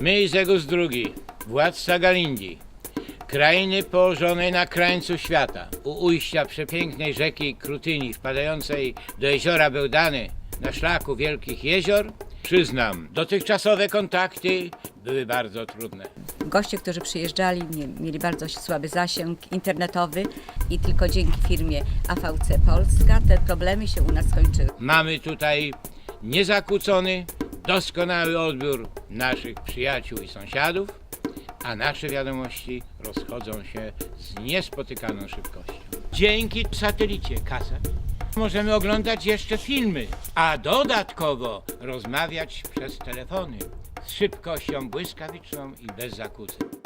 My i Zegus II, władca Galindii, krainy położonej na krańcu świata, u ujścia przepięknej rzeki Krutyni wpadającej do jeziora Bełdany na szlaku Wielkich Jezior, przyznam, dotychczasowe kontakty były bardzo trudne. Goście, którzy przyjeżdżali, mieli bardzo słaby zasięg internetowy i tylko dzięki firmie AVC Polska te problemy się u nas skończyły. Mamy tutaj niezakłócony, doskonały odbiór naszych przyjaciół i sąsiadów, a nasze wiadomości rozchodzą się z niespotykaną szybkością. Dzięki satelicie Kasat możemy oglądać jeszcze filmy, a dodatkowo rozmawiać przez telefony z szybkością błyskawiczną i bez zakłóceń.